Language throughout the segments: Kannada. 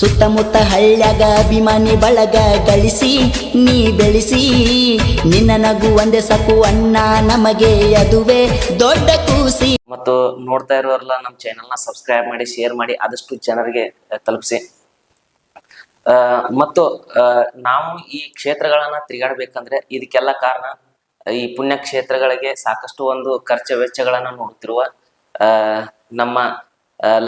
ಸುತ್ತಮುತ್ತ ಹಳ್ಳ್ಯಾಗ ಅಭಿಮಾನಿ ಬಳಗ ಗಳಿಸಿ, ನೀ ಬೆಳೆಸಿ. ನಿನ್ನ ನಗು ಒಂದೇ ಸಾಕು ಅಣ್ಣ, ನಮಗೆ ಅದುವೇ ದೊಡ್ಡ ಕೂಸಿ. ಮತ್ತು ನೋಡ್ತಾ ಇರೋರೆಲ್ಲ ನಮ್ಮ ಚಾನೆಲ್ನ ಸಬ್ಸ್ಕ್ರೈಬ್ ಮಾಡಿ ಶೇರ್ ಮಾಡಿ, ಆದಷ್ಟು ಜನರಿಗೆ ತಲುಪಿಸಿ. ಮತ್ತು ನಾವು ಈ ಕ್ಷೇತ್ರಗಳನ್ನ ತಿರುಗಾಡ್ಬೇಕಂದ್ರೆ ಇದಕ್ಕೆಲ್ಲ ಕಾರಣ ಈ ಪುಣ್ಯ ಕ್ಷೇತ್ರಗಳಿಗೆ ಸಾಕಷ್ಟು ಒಂದು ಖರ್ಚು ವೆಚ್ಚಗಳನ್ನ ನೋಡುತ್ತಿರುವ ನಮ್ಮ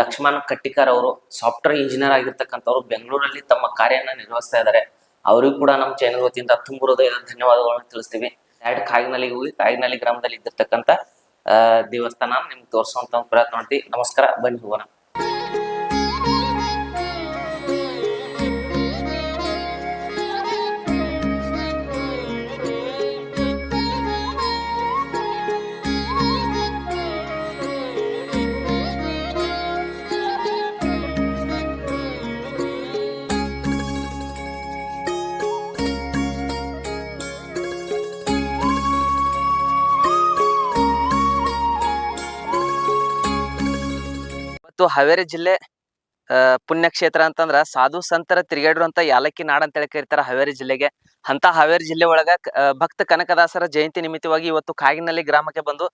ಲಕ್ಷ್ಮಣ ಕಟ್ಟಿಕರ್ ಅವರು ಸಾಫ್ಟ್ವೇರ್ ಇಂಜಿನಿಯರ್ ಆಗಿರ್ತಕ್ಕಂಥವ್ರು ಬೆಂಗಳೂರಲ್ಲಿ ತಮ್ಮ ಕಾರ್ಯನ ನಿರ್ವಹಿಸ್ತಾ ಇದ್ದಾರೆ. ಅವರಿಗೂ ಕೂಡ ನಮ್ಮ ಚಾನೆಲ್ ವತಿಯಿಂದ ತುಂಬ ಧನ್ಯವಾದಗಳನ್ನು ತಿಳಿಸ್ತೀವಿ. ಡೈರೆಕ್ಟ್ ಕಾಗಿನಲ್ಲಿಗೆ ಹೋಗಿ ಕಾಗಿನಲ್ಲಿ ಗ್ರಾಮದಲ್ಲಿ ಇದ್ದಿರ್ತಕ್ಕಂಥ ದೇವಸ್ಥಾನ ನಿಮ್ಗೆ ತೋರಿಸುವಂತ ಪ್ರಯತ್ನ ಮಾಡ್ತೀವಿ. ನಮಸ್ಕಾರ, ಬನ್ನಿ ಹೋಗೋಣ. ಇವತ್ತು ಹಾವೇರಿ ಜಿಲ್ಲೆ ಪುಣ್ಯಕ್ಷೇತ್ರ ಅಂತಂದ್ರ ಸಾಧು ಸಂತರ ತಿರುಗಾಡಿರುವಂತ ಯಾಲಕ್ಕಿ ನಾಡ್ ಅಂತ ಹೇಳಿ ಕರೀತಾರ ಹಾವೇರಿ ಜಿಲ್ಲೆಗೆ. ಅಂತ ಹಾವೇರಿ ಜಿಲ್ಲೆ ಒಳಗ ಭಕ್ತ ಕನಕದಾಸರ ಜಯಂತಿ ನಿಮಿತ್ತವಾಗಿ ಇವತ್ತು ಕಾಗಿನಲ್ಲಿ ಗ್ರಾಮಕ್ಕೆ ಬಂದು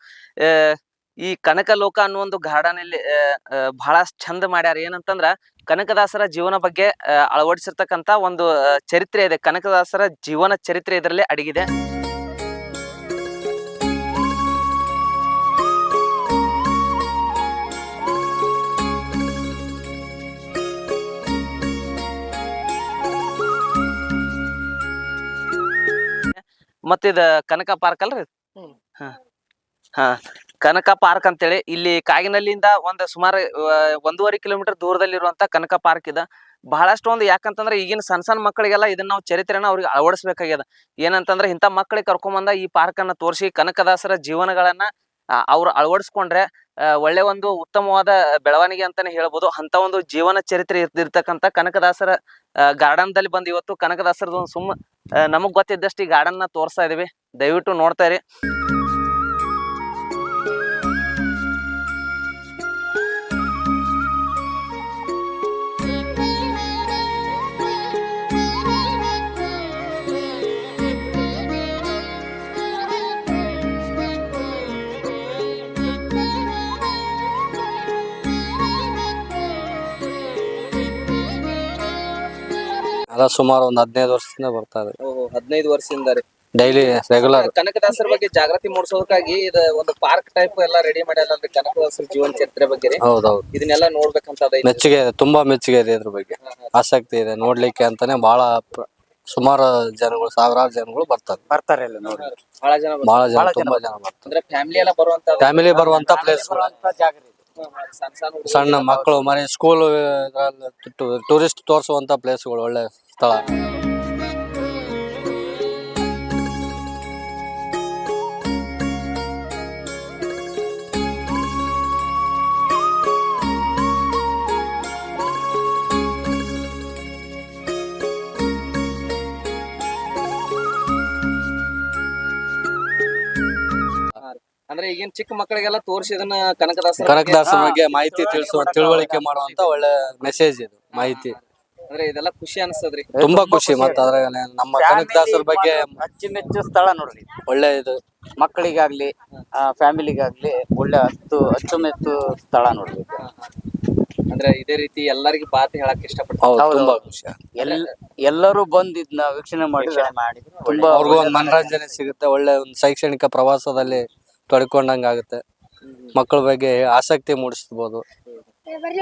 ಈ ಕನಕ ಲೋಕ ಅನ್ನೋ ಒಂದು ಗಾರ್ಡನ್ ಅಲ್ಲಿ ಬಹಳ ಚಂದ ಮಾಡ್ಯಾರ. ಏನಂತಂದ್ರ ಕನಕದಾಸರ ಜೀವನ ಬಗ್ಗೆ ಅಳವಡಿಸಿರ್ತಕ್ಕಂತ ಒಂದು ಚರಿತ್ರೆ ಇದೆ. ಕನಕದಾಸರ ಜೀವನ ಚರಿತ್ರೆ ಇದರಲ್ಲಿ ಅಡಗಿದೆ. ಮತ್ತಿದ ಕನಕ ಪಾರ್ಕ್ ಅಲ್ರಿ? ಹ. ಹಾ. ಕನಕ ಪಾರ್ಕ್ ಅಂತೇಳಿ ಇಲ್ಲಿ ಕಾಗಿನಲ್ಲಿಂದ ಒಂದ್ ಸುಮಾರು ಒಂದೂವರೆ ಕಿಲೋಮೀಟರ್ ದೂರದಲ್ಲಿರುವಂತ ಕನಕ ಪಾರ್ಕ್ ಇದ. ಬಹಳಷ್ಟು ಒಂದು ಯಾಕಂತಂದ್ರೆ ಈಗಿನ ಸಣ್ಣ ಸಣ್ಣ ಮಕ್ಕಳಿಗೆಲ್ಲ ಇದನ್ನ ನಾವು ಚರಿತ್ರೆನ ಅವ್ರಿಗೆ ಅಳವಡಿಸಬೇಕಾಗ್ಯದ. ಏನಂತಂದ್ರೆ ಇಂಥ ಮಕ್ಕಳಿಗೆ ಕರ್ಕೊಂಬಂದ ಈ ಪಾರ್ಕ್ ಅನ್ನ ತೋರಿಸಿ ಕನಕದಾಸರ ಜೀವನಗಳನ್ನ ಅವ್ರು ಅಳವಡಿಸ್ಕೊಂಡ್ರೆ ಒಳ್ಳೆ ಒಂದು ಉತ್ತಮವಾದ ಬೆಳವಣಿಗೆ ಅಂತಾನೆ ಹೇಳ್ಬೋದು. ಅಂತ ಒಂದು ಜೀವನ ಚರಿತ್ರೆ ಇರ್ತಿರ್ತಕ್ಕಂಥ ಕನಕದಾಸರ ಗಾರ್ಡನ್ ದಲ್ಲಿ ಬಂದು ಇವತ್ತು ಕನಕದಾಸರದ ಒಂದು ಸುಮ್ಮ ನಮಗ್ ಗೊತ್ತಿದ್ದಷ್ಟು ಈ ಗಾರ್ಡನ್ನ ತೋರಿಸ್ತಾ ಇದೀವಿ. ದಯವಿಟ್ಟು ನೋಡ್ತಾ ಇರಿ. ಅದ ಸುಮಾರು ಒಂದ್ ಹದಿನೈದು ವರ್ಷದಿಂದ ಬರ್ತಾ ಇದೆ. ಹದಿನೈದು ವರ್ಷದಿಂದ ರೀ. ಡೈಲಿ ರೆಗ್ಯುಲರ್ ಕನಕದಾಸರ ಬಗ್ಗೆ ಜಾಗೃತಿ ಮೂಡಿಸೋದಕ್ಕಾಗಿ ಇದು ಒಂದು ಪಾರ್ಕ್ ಟೈಪ್ ಎಲ್ಲ ರೆಡಿ ಮಾಡ್ಯಾರ ಕನಕದಾಸರ ಜೀವನ ಚರಿತ್ರೆ ಬಗ್ಗೆ ರೀ. ಹೌದೌದು. ಇದನ್ನೆಲ್ಲ ನೋಡ್ಬೇಕಂತ ಅದ ಮೆಚ್ಚುಗೆ ಇದೆ ತುಂಬಾ ಮೆಚ್ಚುಗೆ ಇದೆ ಇದ್ರ ಬಗ್ಗೆ. ಆಸಕ್ತಿ ಇದೆ ನೋಡ್ಲಿಕ್ಕೆ ಅಂತಾನೆ ಬಹಳ ಪ್ರ- ಸುಮಾರು ಜನಗಳು ಸಾವಿರಾರು ಜನಗಳು ಬರ್ತಾರೆ. ಬರ್ತಾರೆ ಇಲ್ಲಿ ನೋಡಿ. ಬಹಳ ಜನ ಬಹಳ ಜನ ತುಂಬಾ ಜನ ಬರ್ತಾರೆ. ಅಂದ್ರೆ ಫ್ಯಾಮಿಲಿ ಎಲ್ಲ ಬರುವಂತ ಫ್ಯಾಮಿಲಿ ಬರುವಂತ ಪ್ಲೇಸ್ ಜಾಗ ರೀ. ಸಣ್ಣ ಮಕ್ಕಳು ಮನೆ ಸ್ಕೂಲ್ ಟೂರಿಸ್ಟ್ ತೋರಿಸುವಂತ ಪ್ಲೇಸ್ಗಳು ಒಳ್ಳೆ ಸ್ಥಳ. ಅಂದ್ರೆ ಈಗಿನ ಚಿಕ್ಕ ಮಕ್ಕಳಿಗೆಲ್ಲ ತೋರಿಸಿದನ್ನ ಇದನ್ನ ಕನಕದಾಸರ ಕನಕದಾಸರ ಬಗ್ಗೆ ಮಾಹಿತಿ ತಿಳಿಸುವ ತಿಳುವಳಿಕೆ ಮಾಡುವಂತ ಒಳ್ಳೆ ಮೆಸೇಜ್ ಇದು ಮಾಹಿತಿ. ಅಂದ್ರೆ ಇದೆಲ್ಲ ಖುಷಿ ಅನ್ಸದ್ರಿ. ತುಂಬಾ ಖುಷಿ ಮತ್ತ ಅದ್ರಾಗ ನಮ್ಮ ಕನಕದಾಸರ ಬಗ್ಗೆ ಅಚ್ಚುಮೆಚ್ಚು ಸ್ಥಳ ನೋಡ್ರಿ. ಒಳ್ಳೆ ಇದು. ಮಕ್ಕಳಿಗಾಗ್ಲಿ ಫ್ಯಾಮಿಲಿಗಾಗ್ಲಿ ಒಳ್ಳೆ ಹತ್ತು ಅಚ್ಚುಮೆಚ್ಚು ಸ್ಥಳ ನೋಡ್ರಿ ಅಂದ್ರೆ ಇದೇ ರೀತಿ ಎಲ್ಲರಿಗೂ ಬಾತ್ ಹೇಳಕ್ ಇಷ್ಟಪಡ್ತಾರೆ ಹೌದು ಹೌದು. ತುಂಬಾ ಖುಷಿ. ಎಲ್ ಎಲ್ಲರೂ ಬಂದ್ ಇದನ್ನ ವೀಕ್ಷಣೆ ಮಾಡಿ ತುಂಬಾ ಅವ್ರಿಗೂ ಒಂದು ಮನರಂಜನೆ. ಸಿಗುತ್ತೆ ಒಳ್ಳೆ ಒಂದು ಶೈಕ್ಷಣಿಕ ಪ್ರವಾಸದಲ್ಲಿ ತೊಡ್ಕೊಂಡಂಗ ಆಗುತ್ತೆ ಮಕ್ಕಳ ಬಗ್ಗೆ ಆಸಕ್ತಿ ಮೂಡಿಸಬಹುದು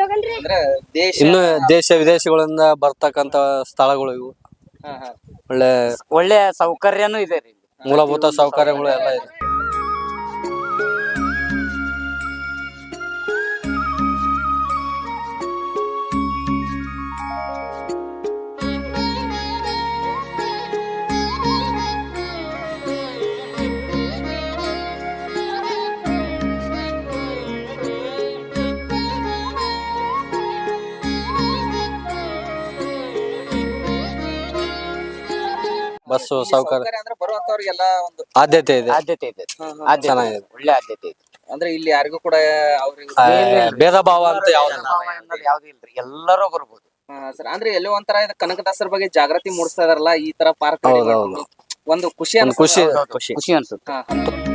ಅಂದ್ರೆ ದೇಶ ಇನ್ನು ದೇಶ ವಿದೇಶಗಳಿಂದ ಬರ್ತಕ್ಕಂತ ಸ್ಥಳಗಳು ಇವು ಹಾ, ಹಾ. ಒಳ್ಳೆ ಒಳ್ಳೆ ಸೌಕರ್ಯನೂ ಇದೆ ರೀ. ಮೂಲಭೂತ ಸೌಕರ್ಯಗಳು ಎಲ್ಲ ಇದೆ ಬಸ್ಸು ಸೌಕರ್ಯ ಅಂದ್ರೆ ಬರುವಂತವ್ರಿಗೆಲ್ಲ ಒಂದು ಆದ್ಯತೆ ಇದೆ. ಆದ್ಯತೆ ಇದೆ. ಆದ್ಯತೆ ಚೆನ್ನಾಗಿದೆ. ಒಳ್ಳೆ ಆದ್ಯತೆ ಇದೆ. ಅಂದ್ರೆ ಇಲ್ಲಿ ಯಾರಿಗೂ ಕೂಡ ಅವ್ರಿಗೆ ಆ, ಭೇದ ಭಾವ ಅಂತ ಯಾವ್ದು ಯಾವ್ದು ಇಲ್ರಿ. ಎಲ್ಲರೂ ಬರ್ಬೋದು. ಸರ್ ಅಂದ್ರೆ ಎಲ್ಲೋ ಒಂಥರ ಇದು ಕನಕದಾಸರ ಬಗ್ಗೆ ಜಾಗೃತಿ ಮೂಡಿಸ್ತಾ ಇದಾರಲ್ಲ ಈ ತರ ಪಾರ್ಕ್ ಖುಷಿ ಒಂದು ಖುಷಿ ಖುಷಿ. ಖುಷಿ ಅನ್ಸುತ್ತೆ.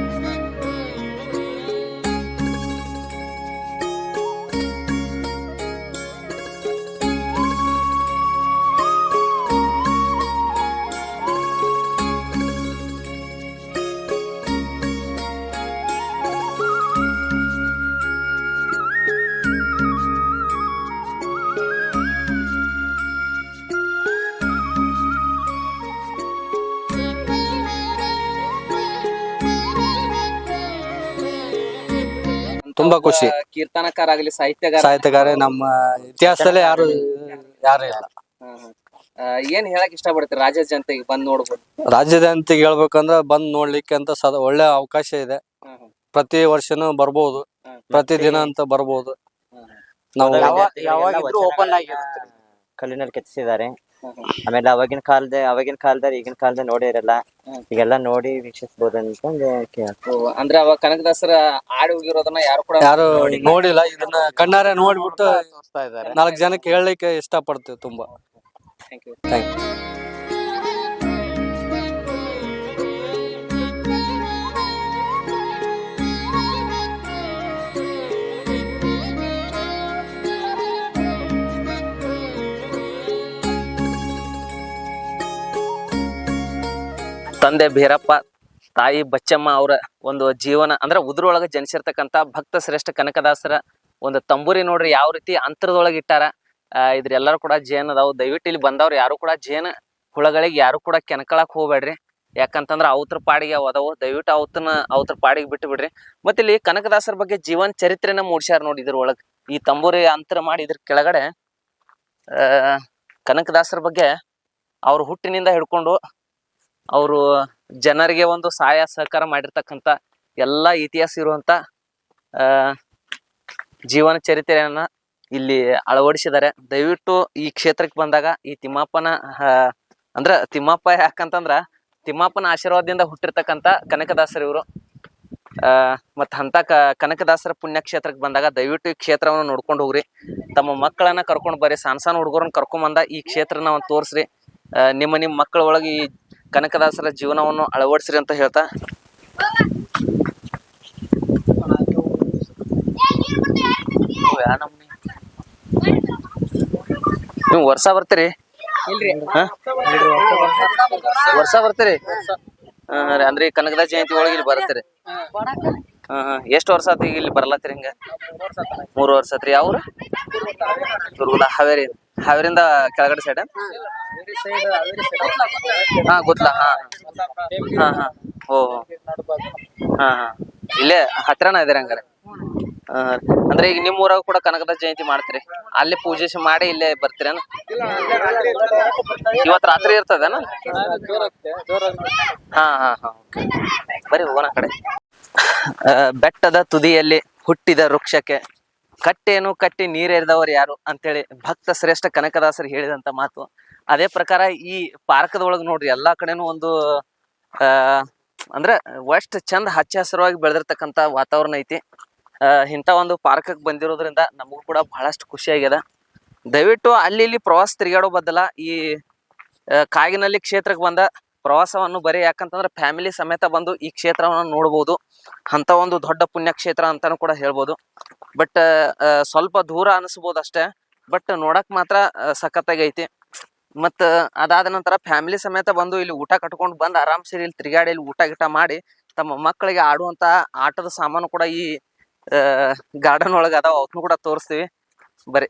ತುಂಬಾ ಖುಷಿ. ಕೀರ್ತನಕಾರ ಆಗ್ಲಿ ಸಾಹಿತ್ಯಗಾರ. ಸಾಹಿತ್ಯಗಾರ ನಮ್ಮ ಇತಿಹಾಸದಲ್ಲೇ ಯಾರು ಯಾರು ಇಲ್ಲ. ಏನ್ ಹೇಳಕ್ ಇಷ್ಟಪಡ್ತೀರಿ ರಾಜ್ಯ ಜನತೆಗೆ ಬಂದ್ ನೋಡ್ಬೋದು? ರಾಜ್ಯ ಜನತೆಗೆ ಹೇಳ್ಬೇಕಂದ್ರ ಬಂದ್ ನೋಡ್ಲಿಕ್ಕೆ ಅಂತ ಸದ ಒಳ್ಳೆ ಅವಕಾಶ ಇದೆ. ಪ್ರತಿ ವರ್ಷನೂ ಬರ್ಬೋದು. ಪ್ರತಿ ದಿನ ಅಂತ ಬರ್ಬೋದು. ನಾವು ಯಾವ ಯಾವಾಗಿದ್ರು ಓಪನ್ ಆಗಿರುತ್ತೆ. ಕಲ್ಲಿನಲ್ಲಿ ಕೆತ್ತಿಸಿದ್ದಾರೆ. ಆಮೇಲೆ ಅವಾಗಿನ ಕಾಲದ ಅವಾಗಿನ ಕಾಲದಲ್ಲಿ ಈಗಿನ ಕಾಲದ ನೋಡಿರಲ್ಲ. ಈಗೆಲ್ಲ ನೋಡಿ ವೀಕ್ಷಿಸಬಹುದು ಅಂತಂದು ಅಂದ್ರೆ ಅವಾಗ ಕನಕದಾಸರ ಆಡಿ ಹೋಗಿರೋದನ್ನ ಯಾರು ಕೂಡ ಯಾರು ನೋಡಿಲ್ಲ. ಇದನ್ನ ಕಣ್ಣಾರೆ ನೋಡ್ಬಿಟ್ಟು ತೋರಿಸ್ತಾ ಇದ್ದಾರೆ. ನಾಲ್ಕು ಜನಕ್ಕೆ ಹೇಳಲಿಕ್ಕೆ ಇಷ್ಟಪಡ್ತೀವಿ ತುಂಬಾ. ಥ್ಯಾಂಕ್ ಯು ಥ್ಯಾಂಕ್ ಯು ತಂದೆ ಭೀರಪ್ಪ, ತಾಯಿ ಬಚ್ಚಮ್ಮ ಅವರ ಒಂದು ಜೀವನ, ಅಂದ್ರೆ ಉದ್ರೊಳಗೆ ಜನಿಸಿರ್ತಕ್ಕಂಥ ಭಕ್ತ ಶ್ರೇಷ್ಠ ಕನಕದಾಸರ ಒಂದು ತಂಬೂರಿ ನೋಡ್ರಿ ಯಾವ ರೀತಿ ಅಂತರದೊಳಗೆ ಇಟ್ಟಾರ. ಇದ್ರೆಲ್ಲರೂ ಕೂಡ ಜೇನ್ ಅದಾವು. ದಯವಿಟ್ಟು ಇಲ್ಲಿ ಬಂದವ್ರು ಯಾರು ಕೂಡ ಜೇನ್ ಹುಳಗಳಿಗೆ ಯಾರು ಕೂಡ ಕೆನಕಳಕ್ ಹೋಗ್ಬೇಡ್ರಿ. ಯಾಕಂತಂದ್ರ ಅವತ್ರ ಪಾಡಿಗೆ ಅವು ಅದಾವು. ದಯವಿಟ್ಟು ಅವತನ ಅವತ್ರ ಪಾಡಿಗೆ ಬಿಟ್ಟು ಬಿಡ್ರಿ. ಮತ್ತೆ ಇಲ್ಲಿ ಕನಕದಾಸರ ಬಗ್ಗೆ ಜೀವನ ಚರಿತ್ರೆನ ಮೂಡ್ಸ್ಯಾರ ನೋಡಿ ಇದ್ರೊಳಗ. ಈ ತಂಬೂರಿ ಅಂತರ ಮಾಡಿ ಇದ್ರ ಕೆಳಗಡೆ ಕನಕದಾಸರ ಬಗ್ಗೆ ಅವ್ರ ಹುಟ್ಟಿನಿಂದ ಹಿಡ್ಕೊಂಡು ಅವರು ಜನರಿಗೆ ಒಂದು ಸಹಾಯ ಸಹಕಾರ ಮಾಡಿರ್ತಕ್ಕಂಥ ಎಲ್ಲ ಇತಿಹಾಸ ಇರುವಂತ ಜೀವನ ಚರಿತ್ರೆಯನ್ನ ಇಲ್ಲಿ ಅಳವಡಿಸಿದ್ದಾರೆ. ದಯವಿಟ್ಟು ಈ ಕ್ಷೇತ್ರಕ್ಕೆ ಬಂದಾಗ ಈ ತಿಮ್ಮಪ್ಪನ ಅಂದ್ರೆ ತಿಮ್ಮಪ್ಪ ಯಾಕಂತಂದ್ರ ತಿಮ್ಮಪ್ಪನ ಆಶೀರ್ವಾದದಿಂದ ಹುಟ್ಟಿರ್ತಕ್ಕಂಥ ಕನಕದಾಸರು ಇವರು. ಮತ್ತ ಅಂತ ಕ, ಕನಕದಾಸರ ಪುಣ್ಯಕ್ಷೇತ್ರಕ್ಕೆ ಬಂದಾಗ ದಯವಿಟ್ಟು ಈ ಕ್ಷೇತ್ರವನ್ನು ನೋಡ್ಕೊಂಡು ಹೋಗ್ರಿ. ತಮ್ಮ ಮಕ್ಕಳನ್ನ ಕರ್ಕೊಂಡು ಬರ್ರಿ. ಸಣ್ಣ ಸಣ್ಣ ಹುಡುಗರನ್ನ ಕರ್ಕೊಂಬಂದ ಈ ಕ್ಷೇತ್ರನ ಒಂದು ತೋರಿಸ್ರಿ. ನಿಮ್ಮ ನಿಮ್ಮ ಮಕ್ಕಳ ಒಳಗೆ ಈ ಕನಕದಾಸರ ಜೀವನವನ್ನು ಅಳವಡಿಸ್ರಿ ಅಂತ ಹೇಳ್ತಾ? ನೀವು ವರ್ಷ ಬರ್ತೀರಿ? ವರ್ಷ ಬರ್ತೀರಿ. ಅಂದ್ರೆ ಕನಕದಾಸ ಜಯಂತಿ ಒಳಗೆ ಇಲ್ಲಿ ಬರ್ತೀರಿ ಎಷ್ಟು ವರ್ಷ ಆತ ಇಲ್ಲಿ ಬರ್ಲತ್ತೀರಿ ಹಿಂಗ? ಮೂರು ವರ್ಷ ಆತ್ರಿ. ಯಾವ್ರು? ದುರ್ಗದ ಹಾವೇರಿ ಹಾವೇರಿಂದ ಕೆಳಗಡೆ ಸೈಡ್ ಹಾ ಗೊತ್ತಲ್ಲ ಹಾ ಹಾ. ಹಾ ಓ ಹಾ ಹಾ. ಇಲ್ಲೇ ಹತ್ರನ ಇದೀರ ಹಂಗಾರೆ? ಅಂದ್ರೆ ಈಗ ನಿಮ್ ಊರಾಗ ಕೂಡ ಕನಕದಾಸ ಜಯಂತಿ ಮಾಡ್ತೀರಿ? ಅಲ್ಲಿ ಪೂಜೆ ಮಾಡಿ ಇಲ್ಲೇ ಬರ್ತೀರೇನ ಇವತ್ ರಾತ್ರಿ ಇರ್ತದೇನ? ಹಾ ಹಾ ಹಾ. ಬರೀ ಹೋಗೋಣ ಕಡೆ. ಬೆಟ್ಟದ ತುದಿಯಲ್ಲಿ ಹುಟ್ಟಿದ ವೃಕ್ಷಕ್ಕೆ ಕಟ್ಟೇನು ಕಟ್ಟಿ ನೀರೆರೆದವರು ಯಾರು ಅಂತೇಳಿ ಭಕ್ತ ಶ್ರೇಷ್ಠ ಕನಕದಾಸರು ಹೇಳಿದಂತ ಮಾತು. ಅದೇ ಪ್ರಕಾರ ಈ ಪಾರ್ಕದ ಒಳಗ್ ನೋಡ್ರಿ ಎಲ್ಲಾ ಕಡೆನೂ ಒಂದು, ಆ, ಅಂದ್ರೆ ಅಷ್ಟ್ ಚಂದ ಹಚ್ಚ ಹಸಿರವಾಗಿ ಬೆಳೆದಿರ್ತಕ್ಕಂತ ವಾತಾವರಣ ಐತಿ. ಇಂಥ ಒಂದು ಪಾರ್ಕಕ್ಕೆ ಬಂದಿರೋದ್ರಿಂದ ನಮಗೂ ಕೂಡ ಬಹಳಷ್ಟು ಖುಷಿ ಆಗ್ಯದ. ದಯವಿಟ್ಟು ಅಲ್ಲಿ ಇಲ್ಲಿ ಪ್ರವಾಸ ತಿರುಗಾಡೋ ಬದಲ ಈ ಕಾಗಿನಲ್ಲಿ ಕ್ಷೇತ್ರಕ್ಕೆ ಬಂದ ಪ್ರವಾಸವನ್ನು ಬರೀ ಯಾಕಂತಂದ್ರೆ ಫ್ಯಾಮಿಲಿ ಸಮೇತ ಬಂದು ಈ ಕ್ಷೇತ್ರವನ್ನು ನೋಡ್ಬೋದು. ಅಂತ ಒಂದು ದೊಡ್ಡ ಪುಣ್ಯಕ್ಷೇತ್ರ ಅಂತಾನು ಕೂಡ ಹೇಳ್ಬೋದು. ಬಟ್ ಸ್ವಲ್ಪ ದೂರ ಅನಿಸ್ಬೋದು ಅಷ್ಟೇ. ಬಟ್ ನೋಡಕ್ ಮಾತ್ರ ಸಖತ್ತಾಗೈತಿ ಮತ್ತ ಅದಾದ ನಂತರ ಫ್ಯಾಮಿಲಿ ಸಮೇತ ಬಂದು ಇಲ್ಲಿ ಊಟ ಕಟ್ಕೊಂಡು ಬಂದು ಆರಾಮ್ಸೆ ಇಲ್ಲಿ ತಿರುಗಾಡಿ ಇಲ್ಲಿ ಊಟ ಗಿಟ ಮಾಡಿ ತಮ್ಮ ಮಕ್ಕಳಿಗೆ ಆಡುವಂತ ಆಟದ ಸಾಮಾನು ಕೂಡ ಈ ಗಾರ್ಡನ್ ಒಳಗೆ ಅದಾವ ಅವಕ್ಕೂ ಕೂಡ ತೋರಿಸ್ತೀವಿ. ಬರ್ರಿ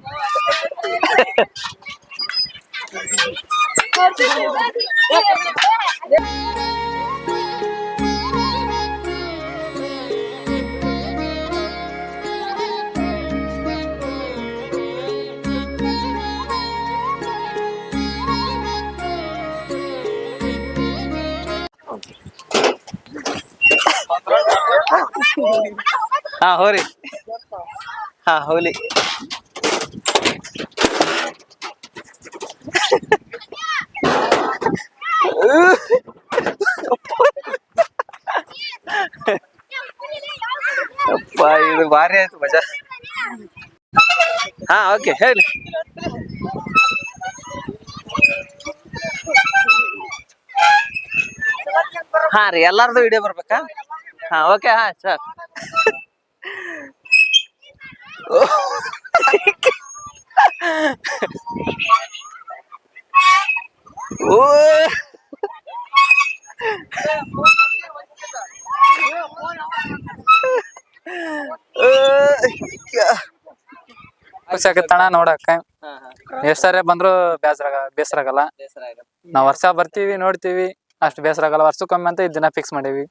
ಹಾ ಹೋರಿ ಹಾ ಹೋಲಿ ಇದು ಭಾರಿ ಆಯ್ತು, ಮಜಾ. ಹಾ ಓಕೆ ಹೇಳಿ. ಹಾ ರೀ, ಎಲ್ಲಾರ್ದು ವಿಡಿಯೋ ಬರ್ಬೇಕಾ? ಹಾ ಓಕೆ ಹಾ ಸರ್ ಓ. ಖುಷಿ ಆಗತ್ತಣ್ಣ ನೋಡಕ್ಕ. ಎಷ್ಟಾರೆ ಬಂದ್ರು ಬೇಸರ ಬೇಸರ ಆಗಲ್ಲ. ನಾವ್ ವರ್ಷ ಬರ್ತೀವಿ ನೋಡ್ತೀವಿ. ಅಷ್ಟ್ ಬೇಸರ ಆಗಲ್ಲ. ವರ್ಷಕ್ಕೊಮ್ಮೆ ಅಂತ ಇದ್ ದಿನ ಫಿಕ್ಸ್ ಮಾಡೀವಿ.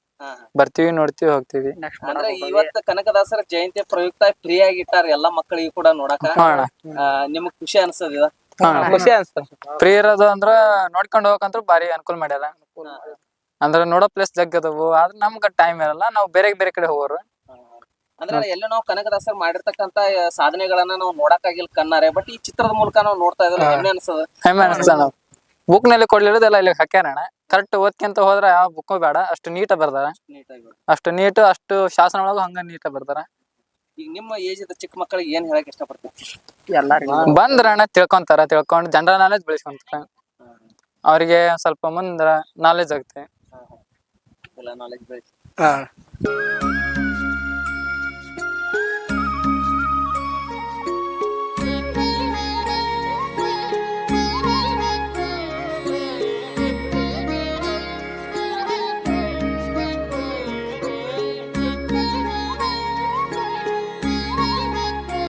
ಬರ್ತೀವಿ ನೋಡ್ತೀವಿ ಹೋಗ್ತೀವಿ. ಅಂದ್ರೆ ಇವತ್ತ ಕನಕದಾಸರ ಜಯಂತಿ ಪ್ರಯುಕ್ತ ಫ್ರೀ ಆಗಿ ಇಟ್ಟಾರ ಎಲ್ಲಾ ಮಕ್ಕಳಿಗೆ ಕೂಡ ನೋಡಾಕ ನೋಡೋಣ ಆ, ನಿಮಗ್ ಖುಷಿ ಅನ್ಸದ ಖುಷಿ ಫ್ರೀ ಇರೋದು ಅಂದ್ರ ನೋಡ್ಕೊಂಡ್ ಹೋಗಕಂತ್ರ ಬಾರಿ ಅನುಕೂಲ ಮಾಡ್ಯಾರ. ಅಂದ್ರ ನೋಡೋ ಪ್ಲೇಸ್ ಜಗ್ ಆದ್ರೆ ಆದ್ರ ನಮ್ಗ ಟೈಮ್ ಇರಲ್ಲ. ನಾವ್ ಬೇರೆ ಬೇರೆ ಕಡೆ ಹೋಗೋರು. ಅಂದ್ರೆ ಎಲ್ಲ ನಾವು ಕನಕದಾಸರ್ ಮಾಡಿರ್ತಕ್ಕಂತ ಸಾಧನೆಗಳನ್ನ ನಾವು ನೋಡಕ್ಕಾಗಿಲ್ಲ ಕಣ್ಣಾರೆ. ಬಟ್ ಈ ಚಿತ್ರದ ಮೂಲಕ ನಾವು ನೋಡ್ತಾ ಇದ್ರೆ ಹೆಮ್ಮೆ ಅನ್ಸದ ಹೆಮ್ಮೆ ಅನಿಸ್ತ ನಾವು ಬುಕ್ನಲ್ಲಿ ಕೊಡ್ಲಿರೋದೆಲ್ಲ ಇಲ್ಲಿ ಹಾಕ್ಯಾರಣ ಕರೆಕ್ಟ್ ಓದ್ಕೊಂತ ಹೋದ್ರ ಯಾವ ಬುಕ್ ಬೇಡ. ಅಷ್ಟು ನೀಟ್ ಬರ್ದಾರ. ಅಷ್ಟು ನೀಟ್ ಅಷ್ಟು ಶಾಸನ ಒಳಗ ಹಂಗ ನೀಟ್ ಬರ್ದಾರ. ಈಗ ನಿಮ್ಮ ಏಜ್ ಇದ್ದ ಚಿಕ್ಕ ಮಕ್ಕಳಿಗೆ ಏನ್ ಹೇಳಕ್ ಇಷ್ಟಪಡ್ತೀನಿ ಬಂದ್ರಣ ತಿಳ್ಕೊಂತಾರ ತಿಳ್ಕೊಂಡ್ ಜನರಲ್ ನಾಲೆಜ್ ಬೆಳೆಸ್ಕೊಂತಾರ. ಅವ್ರಿಗೆ ಸ್ವಲ್ಪ ಮುಂದ್ರ ನಾಲೆಜ್ ಆಗುತ್ತೆ ಎಲ್ಲ ನಾಲೆಜ್ ಬೆಳೆಸಿ.